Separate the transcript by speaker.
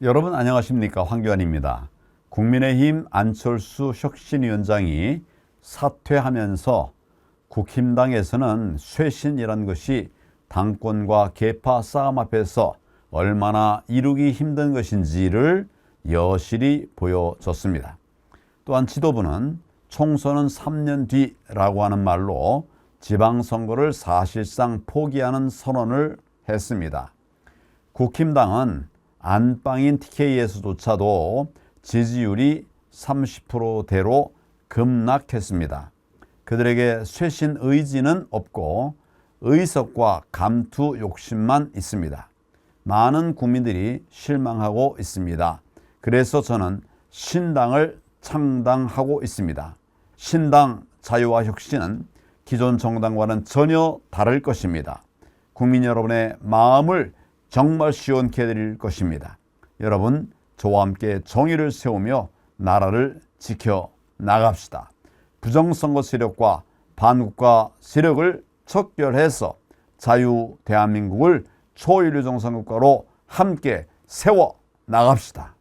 Speaker 1: 여러분 안녕하십니까 황교안입니다. 국민의힘 안철수 혁신위원장이 사퇴하면서 국힘당에서는 쇄신이란 것이 당권과 계파 싸움 앞에서 얼마나 이루기 힘든 것인지를 여실히 보여줬습니다. 또한 지도부는 총선은 3년 뒤라고 하는 말로 지방선거를 사실상 포기하는 선언을 했습니다. 국힘당은 안방인 TK에서조차도 지지율이 30%대로 급락했습니다. 그들에게 쇄신 의지는 없고 의석과 감투 욕심만 있습니다. 많은 국민들이 실망하고 있습니다. 그래서 저는 신당을 창당하고 있습니다. 신당 자유와 혁신은 기존 정당과는 전혀 다를 것입니다. 국민 여러분의 마음을 정말 시원케 해드릴 것입니다. 여러분, 저와 함께 정의를 세우며 나라를 지켜 나갑시다. 부정선거 세력과 반국가 세력을 척결해서 자유 대한민국을 초인류 정상국가로 함께 세워 나갑시다.